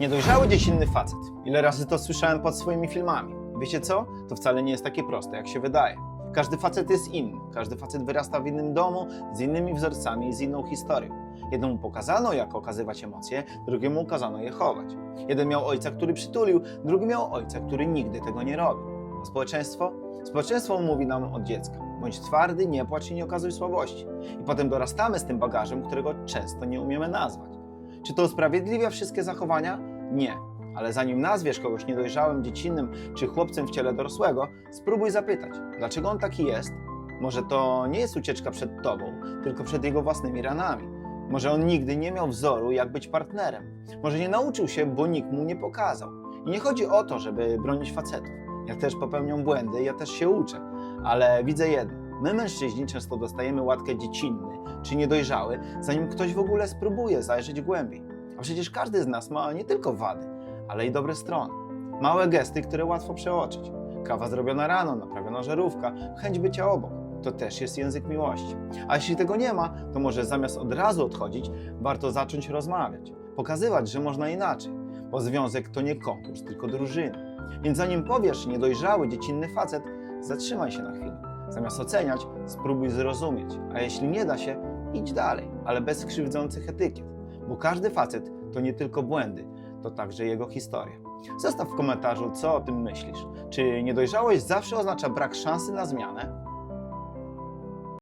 Niedojrzały dziecinny facet. Ile razy to słyszałem pod swoimi filmami. Wiecie co? To wcale nie jest takie proste, jak się wydaje. Każdy facet jest inny. Każdy facet wyrasta w innym domu, z innymi wzorcami i z inną historią. Jednemu pokazano, jak okazywać emocje, drugiemu kazano je chować. Jeden miał ojca, który przytulił, drugi miał ojca, który nigdy tego nie robił. A społeczeństwo? Społeczeństwo mówi nam od dziecka: bądź twardy, nie płacz i nie okazuj słabości. I potem dorastamy z tym bagażem, którego często nie umiemy nazwać. Czy to usprawiedliwia wszystkie zachowania? Nie. Ale zanim nazwiesz kogoś niedojrzałym, dziecinnym czy chłopcem w ciele dorosłego, spróbuj zapytać, dlaczego on taki jest? Może to nie jest ucieczka przed tobą, tylko przed jego własnymi ranami. Może on nigdy nie miał wzoru, jak być partnerem. Może nie nauczył się, bo nikt mu nie pokazał. I nie chodzi o to, żeby bronić facetów. Ja też popełniam błędy, ja też się uczę. Ale widzę jedno. My, mężczyźni, często dostajemy łatkę dziecinny czy niedojrzały, zanim ktoś w ogóle spróbuje zajrzeć głębiej. A przecież każdy z nas ma nie tylko wady, ale i dobre strony. Małe gesty, które łatwo przeoczyć. Kawa zrobiona rano, naprawiona żarówka, chęć bycia obok. To też jest język miłości. A jeśli tego nie ma, to może zamiast od razu odchodzić, warto zacząć rozmawiać. Pokazywać, że można inaczej. Bo związek to nie konkurs, tylko drużyna. Więc zanim powiesz niedojrzały, dziecinny facet, zatrzymaj się na chwilę. Zamiast oceniać, spróbuj zrozumieć. A jeśli nie da się, idź dalej, ale bez krzywdzących etykiet. Bo każdy facet to nie tylko błędy, to także jego historia. Zostaw w komentarzu, co o tym myślisz. Czy niedojrzałość zawsze oznacza brak szansy na zmianę?